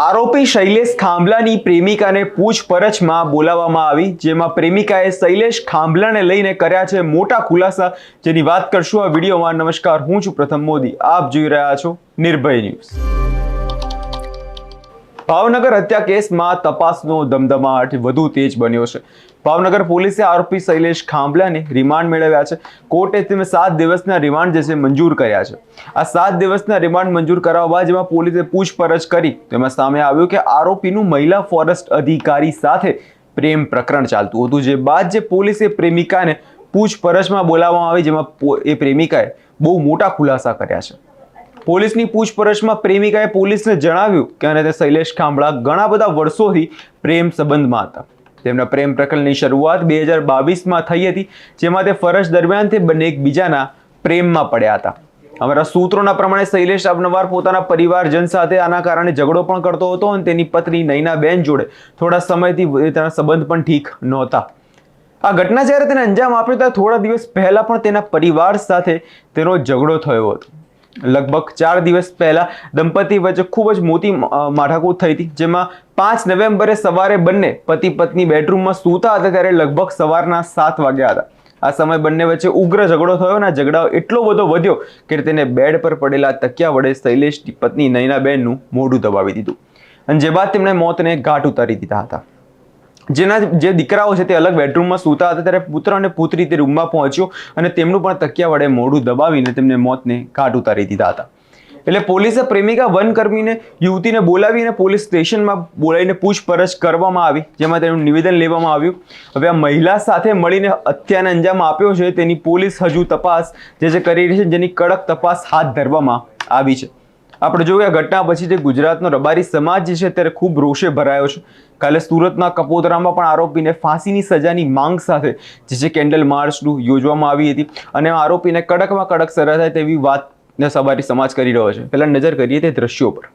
આરોપી શૈલેષ ખાંભલાની પ્રેમિકાને પૂછપરછમાં બોલાવવામાં આવી, જેમાં પ્રેમિકાએ શૈલેષ ખાંભલાને લઈને કર્યા છે મોટા ખુલાસા. જેની વાત કરશું આ વિડીયોમાં. નમસ્કાર, હું છું પ્રથમ મોદી. આપ જોઈ રહ્યા છો નિર્ભય ન્યૂઝ. ભાવનગર હત્યા કેસમાં તપાસનો ધમધમાટ વધુ તેજ બન્યો છે. ભાવનગર પોલીસે આરોપી શૈલેષ ખાંભલાને રિમાન્ડ મેળવ્યા છે. કોર્ટે તેમને સાત દિવસના રિમાન્ડ જે છે મંજૂર કર્યા છે. આ સાત દિવસના રિમાન્ડ મંજૂર કરાવવા બાદ જેમાં પોલીસે પૂછપરછ કરી તેમાં સામે આવ્યું કે આરોપીનું મહિલા ફોરેસ્ટ અધિકારી સાથે પ્રેમ પ્રકરણ ચાલતું હતું. જે બાદ જે પોલીસે પ્રેમિકાને પૂછપરછમાં બોલાવવામાં આવી, જેમાં એ પ્રેમિકાએ બહુ મોટા ખુલાસા કર્યા છે. પોલીસની પૂછપરછમાં પ્રેમિકાએ પોલીસને જણાવ્યું કે અને તે શૈલેષ ખાંભળા ઘણા બધા વર્ષોથી પ્રેમ સંબંધમાં હતા. તેમના પ્રેમ પ્રકરણની શરૂઆત બે હજાર બાવીસમાં થઈ હતી, જેમાં તે ફરજ દરમિયાન તે બંને એકબીજાના પ્રેમમાં પડ્યા હતા. અમારા સૂત્રોના પ્રમાણે શૈલેષ અવનવાર પોતાના પરિવારજન સાથે આના કારણે ઝઘડો પણ કરતો હતો અને તેની પત્ની નૈનાબેન જોડે થોડા સમયથી તેના સંબંધ પણ ઠીક નહોતા. આ ઘટના જ્યારે તેને અંજામ આપ્યો, ત્યારે થોડા દિવસ પહેલાં પણ તેના પરિવાર સાથે તેનો ઝઘડો થયો હતો. લગભગ ચાર દિવસ પહેલા દંપતી વચ્ચે ખૂબ જ મોટી માઠાકૂટ થઈ હતી, જેમાં પાંચ નવેમ્બરે સવારે બંને પતિ પત્ની બેડરૂમમાં સૂતા હતા ત્યારે લગભગ સવારના સાત વાગ્યા હતા. આ સમય બંને વચ્ચે ઉગ્ર ઝઘડો થયો અને ઝઘડો એટલો બધો વધ્યો કે તેને બેડ પર પડેલા તકિયા વડે શૈલેષની પત્ની નયનાબેનનું મોઢું દબાવી દીધું. અને જે બાદ તેમણે મોતને ઘાટ ઉતારી દીધા હતા. જેના જે દીકરાઓ છે તે અલગ બેડરૂમમાં સૂતા હતા, ત્યારે પુત્ર અને પુત્રી તે રૂમમાં પહોંચ્યો અને તેમનું પણ તકિયા વડે મોઢું દબાવીને તેમને મોતને ઘાટ ઉતારી દીધા હતા. એટલે પોલીસે પ્રેમિકા વનકર્મીને, યુવતીને બોલાવીને પોલીસ સ્ટેશનમાં બોલાવીને પૂછપરછ કરવામાં આવી, જેમાં તેનું નિવેદન લેવામાં આવ્યું. હવે આ મહિલા સાથે મળીને હત્યાને અંજામ આપ્યો છે, તેની પોલીસ હજુ તપાસ જે જે કરી રહી છે, જેની કડક તપાસ હાથ ધરવામાં આવી છે. આપણે જોયું આ ઘટના પછી જે ગુજરાતનો રબારી સમાજ જે છે ત્યારે ખૂબ રોષે ભરાયો છે. કાલે સુરતના કપોતરામાં પણ આરોપીને ફાંસીની સજાની માંગ સાથે જે છે કેન્ડલ માર્ચનું યોજવામાં આવી હતી અને આરોપીને કડકમાં કડક સજા થાય તેવી વાત સવારી સમાજ કરી રહ્યો છે. પહેલાં નજર કરીએ તે દ્રશ્યો પર.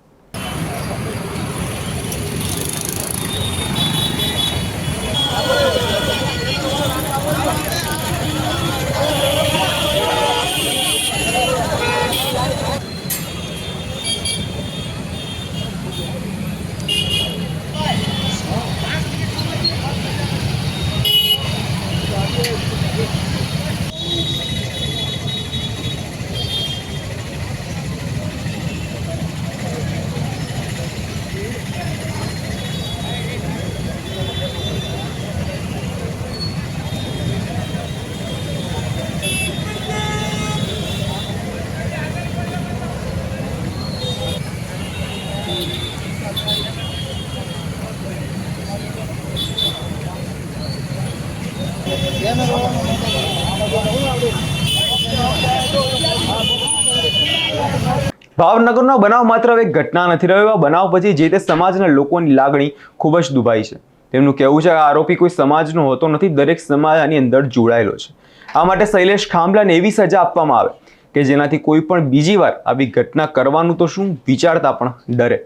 ભાવનગરનો બનાવ માત્ર એક ઘટના નથી રહ્યો. એવા બનાવ પછી જે તે સમાજના લોકોની લાગણી ખૂબ જ દુભાઈ છે. તેમનું કહેવું છે કે આરોપી કોઈ સમાજનો હોતો નથી, દરેક સમાજ આની અંદર જોડાયેલો છે. આ માટે શૈલેષ ખાંભલાને એવી સજા આપવામાં આવે કે જેનાથી કોઈ પણ બીજી વાર આવી ઘટના કરવાનું તો શું વિચારતા પણ ડરે.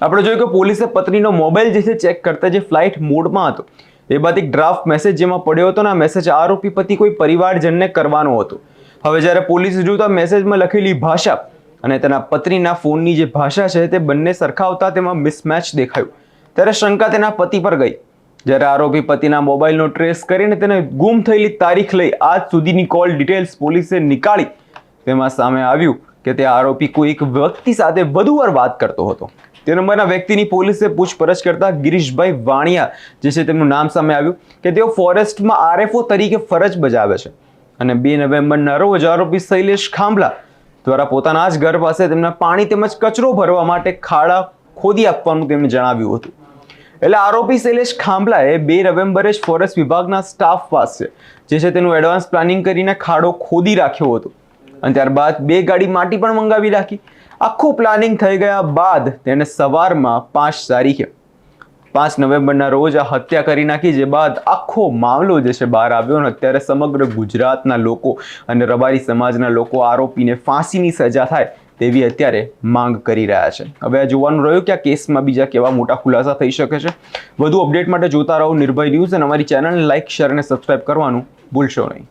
આપણે જોયું કે પોલીસે પત્નીનો મોબાઈલ જે છે ચેક કરતા જે ફ્લાઇટ મોડમાં હતો એ બાદ એક ડ્રાફ્ટ મેસેજ જેમાં પડ્યો હતો ને આ મેસેજ આરોપી પતિ કોઈ પરિવારજનને કરવાનો હતો. હવે જ્યારે પોલીસ જોયું તો આ મેસેજમાં લખેલી ભાષા અને તેના પત્નીના ફોનની જે ભાષા છે તે બંને સરખાવતા તેમાં મિસમેચ દેખાયું. ત્યારે શંકા તેના પતિ પર ગઈ. જ્યારે આરોપી પતિના મોબાઈલનો ટ્રેસ કરીને તેને ગુમ થયેલી તારીખ લઈ આજ સુધીની કોલ ડિટેલ્સ પોલીસે નીકાળી. તેમાં સામે આવ્યું કે તે આરોપી કોઈ એક વ્યક્તિ સાથે વધુ વાર વાત કરતો હતો. તે નંબરના વ્યક્તિની પોલીસે પૂછપરછ કરતા ગિરીશભાઈ વાણિયા, જે છે તેમનું નામ સામે આવ્યું, કે તેઓ ફોરેસ્ટમાં આરએફઓ તરીકે ફરજ બજાવે છે. અને બે નવેમ્બરના રોજ આરોપી શૈલેષ ખાંભલા દ્વારા પોતાના જ ઘર પાસે તેમના પાણી તેમજ કચરો ભરવા માટે ખાડા ખોદી આપવાનું તેમણે જણાવ્યું હતું. એટલે આરોપી શૈલેષ ખાંભલાએ બે નવેમ્બરે જ ફોરેસ્ટ વિભાગના સ્ટાફ પાસે, જે છે તેનું એડવાન્સ પ્લાનિંગ કરીને ખાડો ખોદી રાખ્યો હતો. અને ત્યારબાદ બે ગાડી માટી પણ મંગાવી રાખી આખું પ્લાનિંગ થઈ ગયા બાદ તેણે સવારમાં પાંચ તારીખે. પાંચ નવેમ્બરના રોજ આ હત્યા કરી નાખી, જે બાદ આખો મામલો જે છે બહાર આવ્યો અને અત્યારે સમગ્ર ગુજરાતના લોકો અને રબારી સમાજના લોકો આરોપીને ફાંસીની સજા થાય તેવી અત્યારે માંગ કરી રહ્યા છે. હવે આ જોવાનું રહ્યું કે આ કેસમાં બીજા કેવા મોટા ખુલાસા થઈ શકે છે. વધુ અપડેટ માટે જોતા રહો નિર્ભય ન્યૂઝ અને અમારી ચેનલને લાઇક શેર અને સબસ્ક્રાઇબ કરવાનું ભૂલશો નહીં.